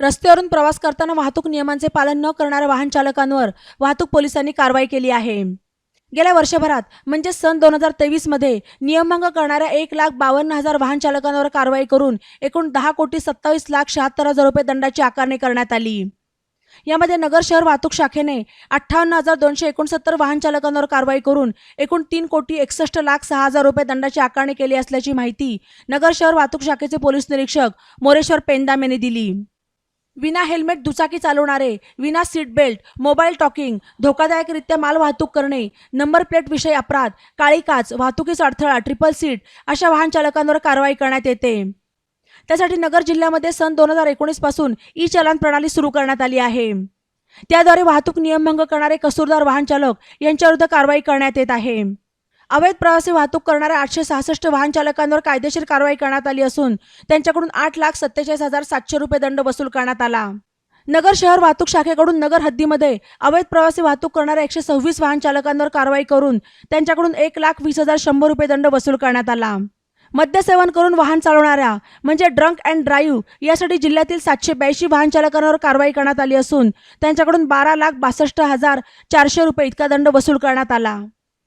रस्त्यावरून प्रवास करताना वाहतूक नियमांचे पालन न करणाऱ्या वाहन चालकांवर वाहतूक पोलिसांनी कारवाई केली आहे. गेल्या वर्षभरात म्हणजे सन दोन हजार तेवीसमध्ये नियमभंग करणाऱ्या एक लाख बावन्न हजार वाहन चालकांवर कारवाई करून एकूण दहा कोटी सत्तावीस लाख शहात्तर हजार रुपये दंडाची आकारणी करण्यात आली. यामध्ये नगर शहर वाहतूक शाखेने अठ्ठावन्न हजार दोनशे एकोणसत्तर वाहन चालकांवर कारवाई करून एकूण तीन कोटी एकसष्ट लाख सहा हजार रुपये दंडाची आकारणी केली असल्याची माहिती नगर शहर वाहतूक शाखेचे पोलीस निरीक्षक मोरेश्वर पेंदाम यांनी दिली. विना हेल्मेट दुचाकी चालवणारे विना सीट बेल्ट मोबाईल टॉकिंग धोकादायकरित्या माल वाहतूक करणे नंबर प्लेट विषय अपराध काळी काच वाहतुकीस अडथळा ट्रिपल सीट अशा वाहन चालकांवर कारवाई करण्यात येते. त्यासाठी नगर जिल्ह्यामध्ये सन दोन हजार एकोणीसपासून ई चलन प्रणाली सुरू करण्यात आली आहे. त्याद्वारे वाहतूक नियमभंग करणारे कसूरदार वाहन चालक यांच्याविरुद्ध कारवाई करण्यात येत आहे. अवैध प्रवासी वाहतूक करणाऱ्या आठशे सहासष्ट वाहन चालकांवर कायदेशीर कारवाई करण्यात आली असून त्यांच्याकडून आठ लाख सत्तेचाळीस हजार सातशे रुपये दंड वसूल करण्यात आला. नगर शहर वाहतूक शाखेकडून नगर हद्दीमध्ये अवैध प्रवासी वाहतूक करणाऱ्या एकशे सव्वीस वाहन चालकांवर कारवाई करून त्यांच्याकडून एक लाख वीस हजार शंभर रुपये दंड वसूल करण्यात आला. मद्यसेवन करून वाहन चालवणाऱ्या म्हणजे ड्रंक अँड ड्राईव्ह यासाठी जिल्ह्यातील सातशे ब्याऐंशी वाहन चालकांवर कारवाई करण्यात आली असून त्यांच्याकडून बारा लाख बासष्ट हजार चारशे रुपये इतका दंड वसूल करण्यात आला.